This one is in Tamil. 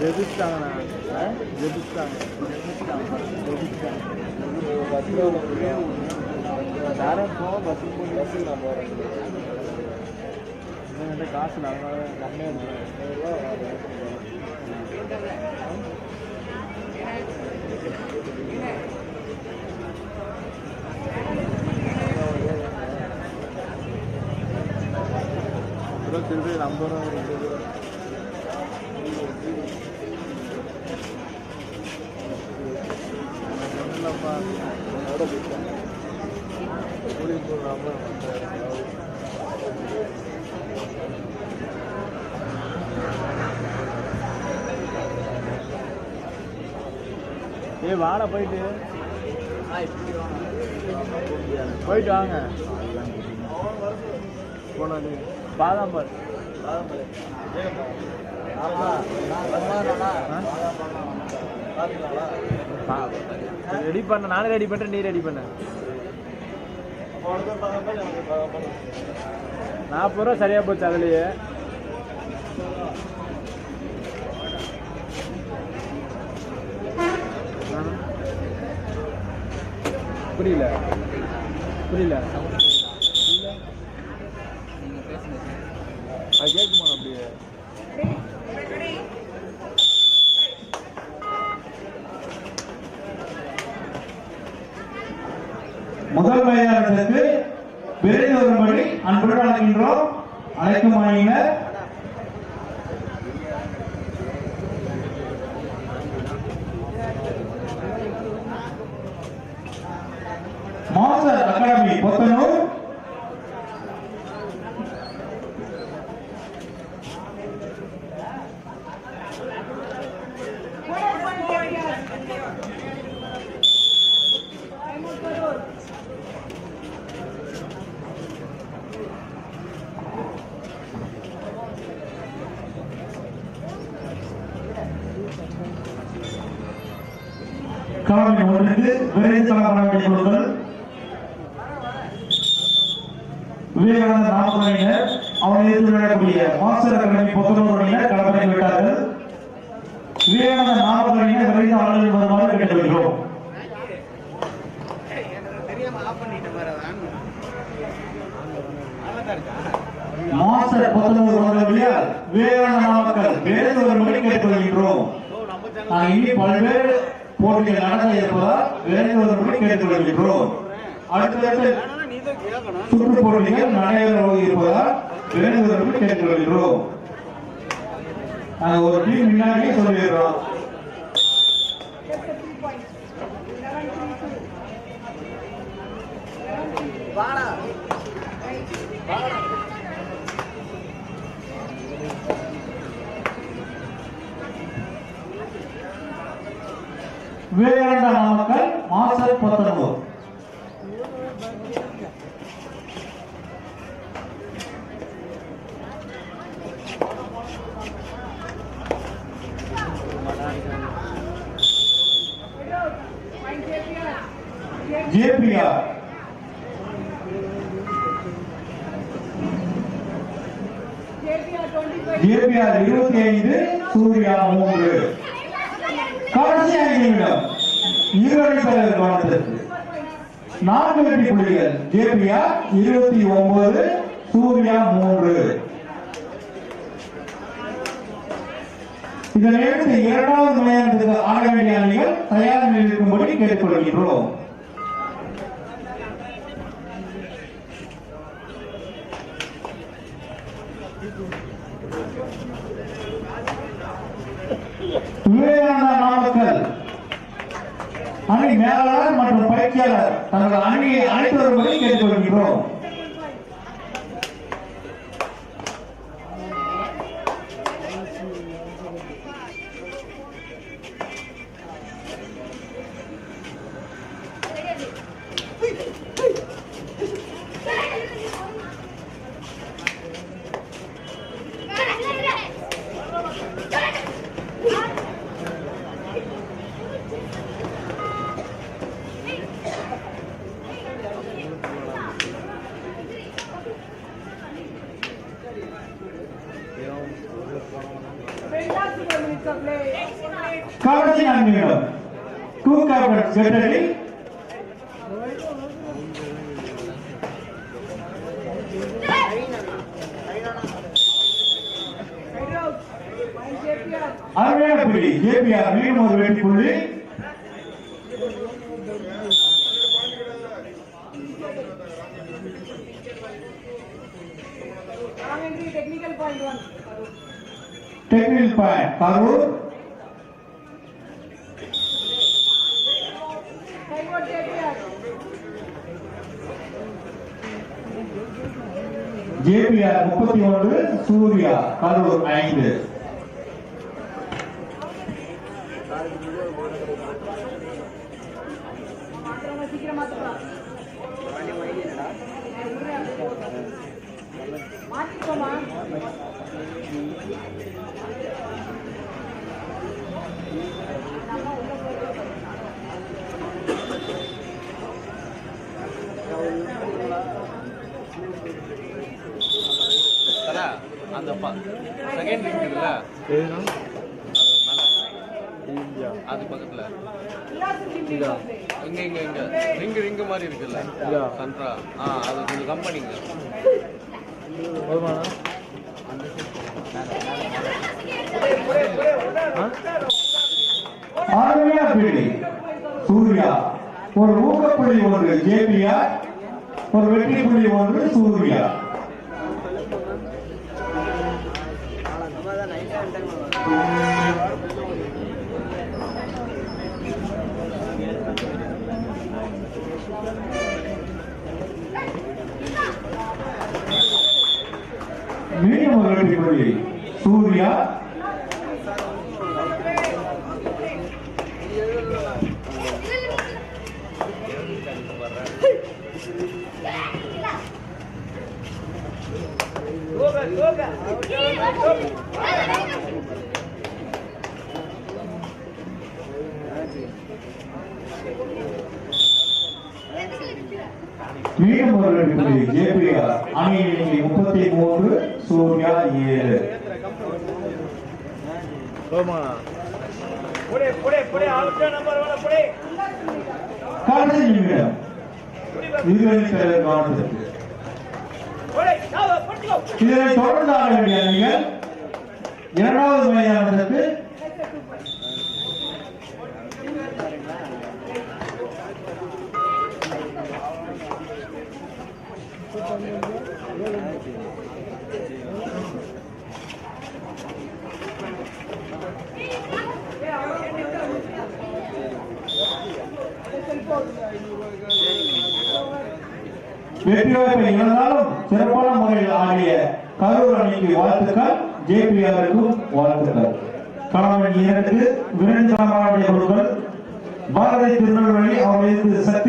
ஜெபிச்சிட்டாங்கண்ணா ஜெபிச்சிட்டாங்க ஜெபிச்சிட்டாங்க தரேன் பஸ்ஸுக்கு போய் நான் போகிறேன் என்கிட்ட காசு நாங்கள் கம்மியாக இருபத்தி ரெண்டு இருக்குது ஏய் வாட போயிட்டு. போயிட்டு வாங்க. போனது பாதாம் பால். ரெடி பண்ண. நானே ரெடி பண்ணுறேன் நீ ரெடி பண்ண. நாற்பது ரூபா சரியா போச்சு அதுலயே. புரியல. புரியல. அது கேட்குமா அப்படியே? முதல் வயதானதற்கு விரைந்து வரும்படி அன்புடன் அழைக்கின்றோம். அழைக்கும் அணியினர் மாஸ்டர் அகாடமி பொத்தனூர் அகாடமி ஒன்றுக்கு விரைந்து தளப்பட வேண்டிய பொருட்கள் விவேகானந்த நாமக்கலைஞர் அவரை எதிர்த்து விளையாடக்கூடிய மாஸ்டர் அகாடமி பொத்தனூர் களப்பணி விட்டார்கள். விவேகானந்த நாமக்கலைஞர் விரைந்து ஆளுநர் வருமாறு கேட்டுக்கொள்கிறோம் மாஸ்டர் பொத்தனூர் வரவில்லையா விவேகானந்த நாமக்கல் ஒரு மணி கேட்டுக்கொள்கின்றோம் நான் இனி பல்வேறு போட்டிகள் நடக்க இருப்பதால் வேறு ஒரு மணி கேட்டுக்கொள்கின்றோம் அடுத்தடுத்து சுற்று போட்டிகள் இருப்பதால் விரைந்து கேட்டுக்கொள்கிறோம். நாங்கள் ஒரு டீம் முன்னாடியே சொல்லிடுறோம் விவேகானந்த நாமக்கல் மாசல் பத்தொன்பது ஜேபிஆர் ஜேபிஆர் இருபத்தி ஐந்து சூர்யா மூன்று. கடைசி ஐந்து நிமிடம் இருவரை தலைவர் கவனத்திற்கு நான்கு வெற்றி புள்ளிகள். ஜேபிஆர் இருபத்தி ஒன்பது சூர்யா மூன்று. இதனையடுத்து இரண்டாவது முனையத்துக்கு ஆட வேண்டிய அணிகள் தயார் நிலையில் இருக்கும்படி கேட்டுக்கொள்கின்றோம் விவேகானந்தா நாமக்கல் அணி மேலாளர் மற்றும் பயிற்சியாளர் தங்கள் அணியை அழைத்து வரும்படி கேட்டுக் கேட்டுக்கொள்கிறோம் கடைசி நான்கு நிமிடம் குக் கேப்டன் செட்டடி அருமையான புள்ளி ஜேபிஆர் மீண்டும் ஒரு புள்ளி technical point Karur Forward JPR. JPR முப்பத்தி ஒன்று சூர்யா. கரூர் ஐந்து. மாத்திக்கோமா அந்த செகண்ட் எதுனா அது பக்கத்துல. இங்க இங்க இங்க. ரிங் ரிங் மாதிரி இருக்குல்ல. சென்ட்ரா ஆ. அது கொஞ்சம் கம்பெனிங்க போதுமாண்ணா ஆ அருமையான சூர்யா ஒரு ஊக்கப்புள்ளி ஒன்று ஜேபிஆர் ஒரு வெற்றி புள்ளி ஒன்று சூர்யா. மீண்டும் ஒரு வெற்றி புள்ளி சூர்யா மீண்டும் புள்ளி ஜேபிஆர் அணி எண்ணிக்கை முப்பத்தி மூன்று சூர்யா ஏழு. கடைசி நிமிடம். இதுவே தலைவர் மாவட்டத்திற்கு இதனை தொடர்ந்து ஆட வேண்டிய அணிகள் இரண்டாவது முறையானதற்கு Thank you. வெற்றி வாய்ப்பை இழந்தாலும் சிறப்பான முறையில் ஆடிய கரூர் அணிக்கு வாழ்த்துக்கள். ஜேபிஆருக்கும் வாழ்த்துக்கள். கணவன் இரண்டு விரைந்து கொடுங்கள் பாரதி திருநெல்வேலி அவர்களுக்கு சக்தி